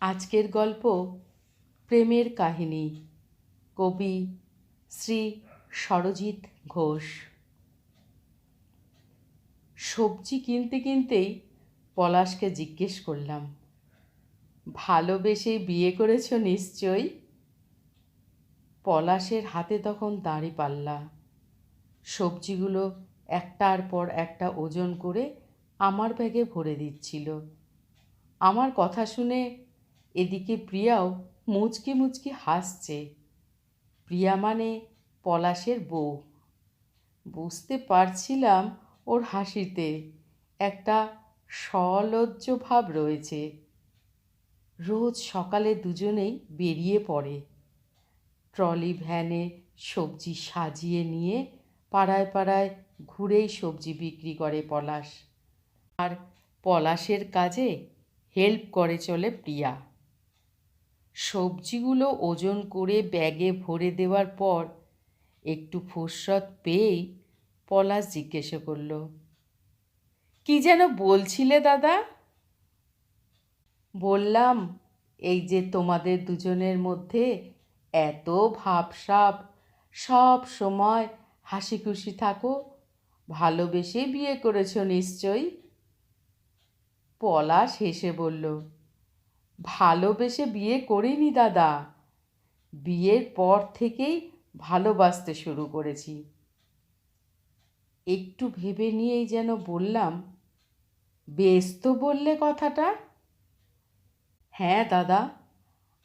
আজকের গল্প প্রেমের কাহিনী। কবি শ্রী সরজিৎ ঘোষ। সবজি কিনতে কিনতেই পলাশকে জিজ্ঞেস করলাম, ভালোবেসে বিয়ে করেছ নিশ্চয়ই? পলাশের হাতে তখন দাঁড়ি পাল্লা। সবজিগুলো একটার পর একটা ওজন করে আমার ব্যাগে ভরে দিচ্ছিল। আমার কথা শুনে এদিকে প্রিয়াও মুচকি মুচকি হাসছে। প্রিয়া মানে পলাশের বউ। বুঝতে পারছিলাম ওর হাসিতে একটা সলজ্জ ভাব রয়েছে। রোজ সকালে দুজনেই বেরিয়ে পড়ে। ট্রলি ভ্যানে সবজি সাজিয়ে নিয়ে পাড়ায় পাড়ায় ঘুরেই সবজি বিক্রি করে পলাশ। আর পলাশের কাজে হেল্প করে চলে প্রিয়া। সবজিগুলো ওজন করে ব্যাগে ভরে দেওয়ার পর একটু ফুরসত পেয়েই পলাশ জিজ্ঞেস করল, কি যেন বলছিলে দাদা? বললাম, এই যে তোমাদের দুজনের মধ্যে এত ভাবসাব, সব সময় হাসি খুশি থাকো, ভালোবেসে বিয়ে করেছ নিশ্চয়ই? পলাশ হেসে বলল ভালোবেসে বিয়ে করিনি দাদা। বিয়ের পর থেকেই ভালোবাসতে শুরু করেছি। একটু ভেবে নিয়েই যেন বললাম, বেশ তো বললে কথাটা। হ্যাঁ দাদা,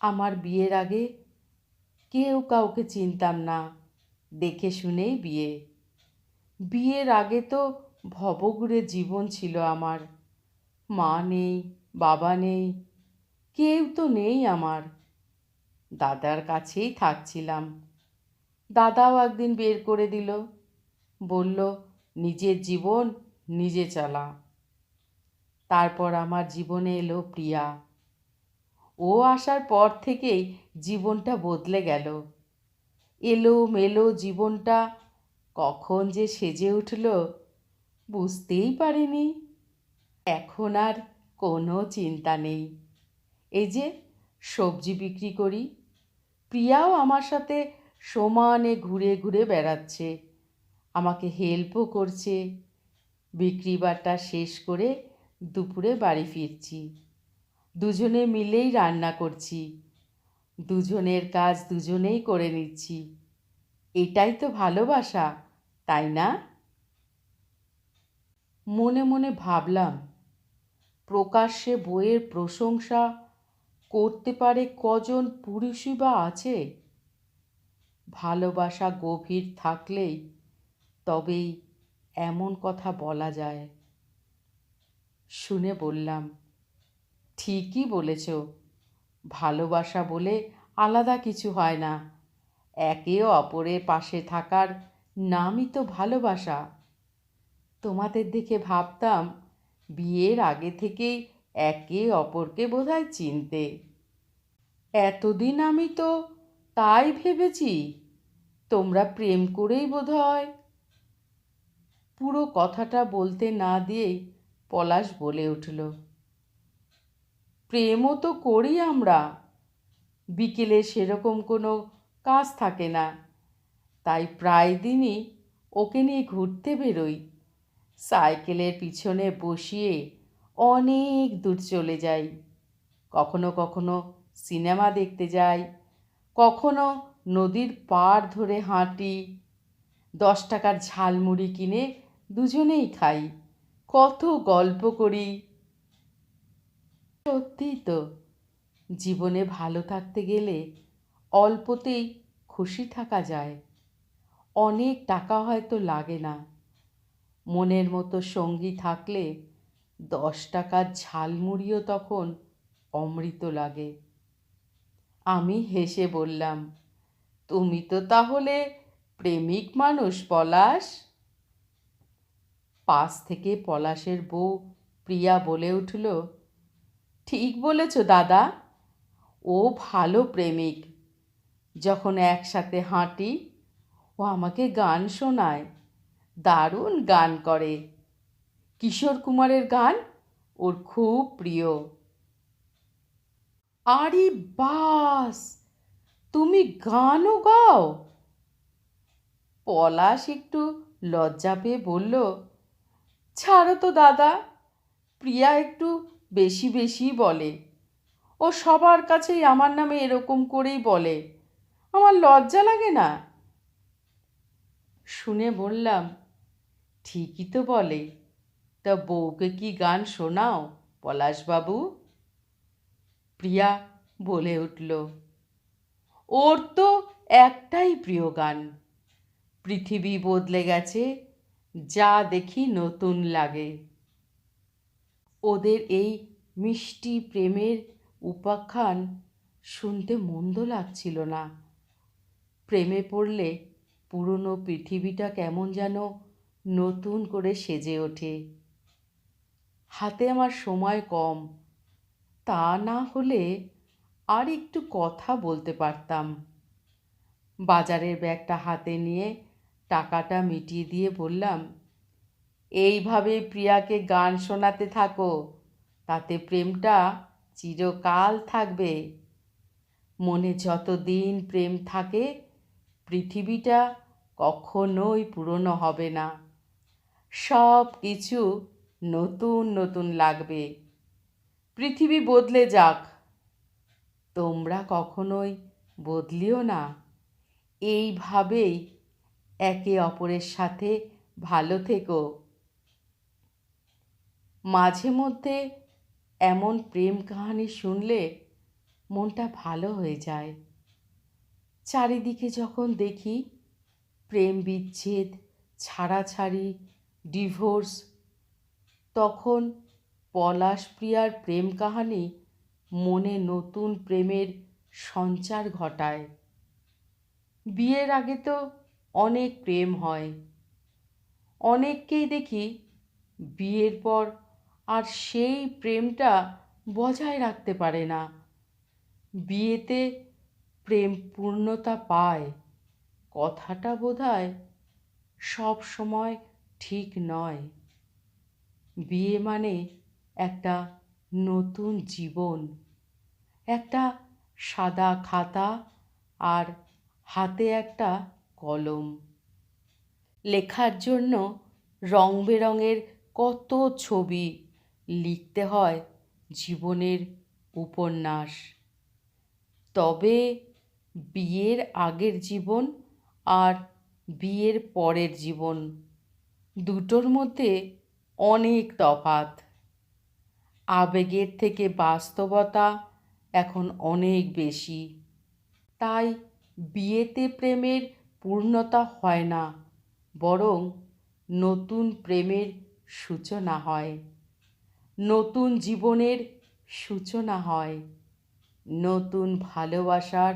আমার বিয়ের আগে কেউ কাউকে চিনতাম না, দেখে শুনেই বিয়ে। বিয়ের আগে তো ভবঘুরে জীবন ছিল আমার। মা নেই, বাবা নেই কেউ তো নেই আমার। দাদার কাছেই থাকছিলাম। দাদাও একদিন বের করে দিল। বলল, নিজের জীবন নিজে চালা। তারপর আমার জীবনে এলো প্রিয়া। ও আসার পর থেকেই জীবনটা বদলে গেল। এলো মেলো জীবনটা কখন যে সেজে উঠল বুঝতেই পারিনি। এখন আর কোনো চিন্তা নেই। এই যে সবজি বিক্রি করি, প্রিয়াও আমার সাথে সমানে ঘুরে ঘুরে বেড়াচ্ছে, আমাকে হেল্পও করছে। বিক্রি বাট্টা শেষ করে দুপুরে বাড়ি ফিরছি। দুজনে মিলেই রান্না করছি। দুজনের কাজ দুজনেই করে নিচ্ছি। এটাই তো ভালোবাসা, তাই না? মনে মনে ভাবলাম, প্রকাশ্যে বইয়ের প্রশংসা করতে পারে কজন পুরুষই বা আছে? ভালোবাসা গভীর থাকলেই তবেই এমন কথা বলা যায়। শুনে বললাম, ঠিকই বলেছ। ভালোবাসা বলে আলাদা কিছু হয় না। একে অপরের পাশে থাকার নামই তো ভালোবাসা। তোমাদের দেখে ভাবতাম বিয়ের আগে থেকেই একে অপরকে বোধহয় চিনতে। এতদিন আমি তো তাই ভেবেছি, তোমরা প্রেম করেই বোধ হয় পুরো কথাটা বলতে না দিয়েই পলাশ বলে উঠল, প্রেমও তো করি আমরা। বিকেলে সেরকম কোনো কাজ থাকে না। তাই প্রায় দিনই ওকে নিয়ে ঘুরতে বেরোই। সাইকেলের পিছনে বসিয়ে অনেক দূর চলে যাই। কখনো কখনো সিনেমা দেখতে যাই। কখনো নদীর পাড় ধরে হাঁটি। দশ টাকার ঝালমুড়ি কিনে দুজনেই খাই। কত গল্প করি। সত্যিই তো, জীবনে ভালো থাকতে গেলে অল্পতেই খুশি থাকা যায়। অনেক টাকা হয়তো লাগে না। মনের মতো সঙ্গী থাকলে দশ টাকার ঝালমুড়িও তখন অমৃত লাগে। আমি হেসে বললাম, তুমি তো তাহলে প্রেমিক মানুষ পলাশ? পাশ থেকে পলাশের বউ প্রিয়া বলে উঠল, ঠিক বলেছ দাদা, ও ভালো প্রেমিক। যখন একসাথে হাঁটি, ও আমাকে গান শোনায়, দারুণ গান করে। কিশোর কুমারের গান ওর খুব প্রিয়। আরে বাস, তুমি গানও গাও? পলাশ একটু লজ্জা পেয়ে বলল, ছাড়ো তো দাদা, প্রিয়া একটু বেশি বেশি বলে। ও সবার কাছেই আমার নামে এরকম করেই বলে, আমার লজ্জা লাগে না। শুনে বললাম, ঠিকই তো বলে। তা বউকে কি গান শোনাও? পলাশবাবু? প্রিয়া বলে উঠল, ওর তো একটাই প্রিয় গান। পৃথিবী বদলে গেছে, যা দেখি নতুন লাগে। ওদের এই মিষ্টি প্রেমের উপাখ্যান শুনতে মন্দ লাগছিল না। প্রেমে পড়লে পুরনো পৃথিবীটা কেমন যেন নতুন করে সেজে ওঠে। হাতে আমার সময় কম। তা না হলে আর একটু কথা বলতে পারতাম। বাজারের ব্যাগটা হাতে নিয়ে টাকাটা মিটিয়ে দিয়ে বললাম, এইভাবে প্রিয়াকে গান শোনাতে থাকো, তাতে প্রেমটা চিরকাল থাকবে। মনে যতদিন প্রেম থাকে, পৃথিবীটা কখনোই পুরনো হবে না। সব কিছু নতুন নতুন লাগবে। পৃথিবী বদলে যাক। তোমরা কখনোই বদলিও না। এইভাবেই একে অপরের সাথে ভালো থেকো। মাঝে মধ্যে এমন প্রেম কাহানি শুনলে মনটা ভালো হয়ে যায়। চারিদিকে যখন দেখি প্রেম বিচ্ছেদ, ছাড়াছাড়ি, ডিভোর্স তখন পলাশ প্রিয়ার প্রেম কাহানি মনে নতুন প্রেমের সঞ্চার ঘটায়। বিয়ের আগে তো অনেক প্রেম হয়। অনেককেই দেখি বিয়ের পর আর সেই প্রেমটা বজায় রাখতে পারে না। বিয়েতে প্রেম পূর্ণতা পায়। কথাটা বোধহয় সব সময় ঠিক নয়। বিয়ে মানে একটা নতুন জীবন, একটা সাদা খাতা আর হাতে একটা কলম। লেখার জন্য রং বেরঙের কত ছবি লিখতে হয় জীবনের উপন্যাস। তবে বিয়ের আগের জীবন আর বিয়ের পরের জীবন দুটোর মধ্যে অনেক তফাত আবেগের থেকে বাস্তবতা এখন অনেক বেশি। তাই বিয়েতে প্রেমের পূর্ণতা হয় না, বরং নতুন প্রেমের সূচনা হয়। নতুন জীবনের সূচনা হয়, নতুন ভালোবাসার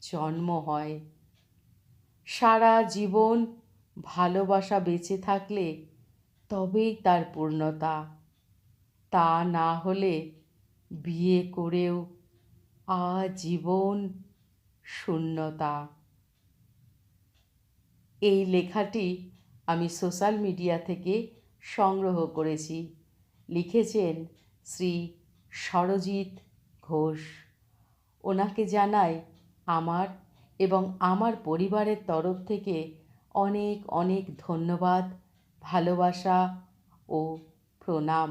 জন্ম হয়। সারা জীবন ভালোবাসা বেঁচে থাকলে তবেই তার পূর্ণতা। তা না হলে বিয়ে করেও আজীবন শূন্যতা। এই লেখাটি আমি সোশ্যাল মিডিয়া থেকে সংগ্রহ করেছি। লিখেছেন শ্রী সরজিৎ ঘোষ। ওনাকে জানাই আমার এবং আমার পরিবারের তরফ থেকে অনেক অনেক ধন্যবাদ। ভালোবাসা ও প্রণাম।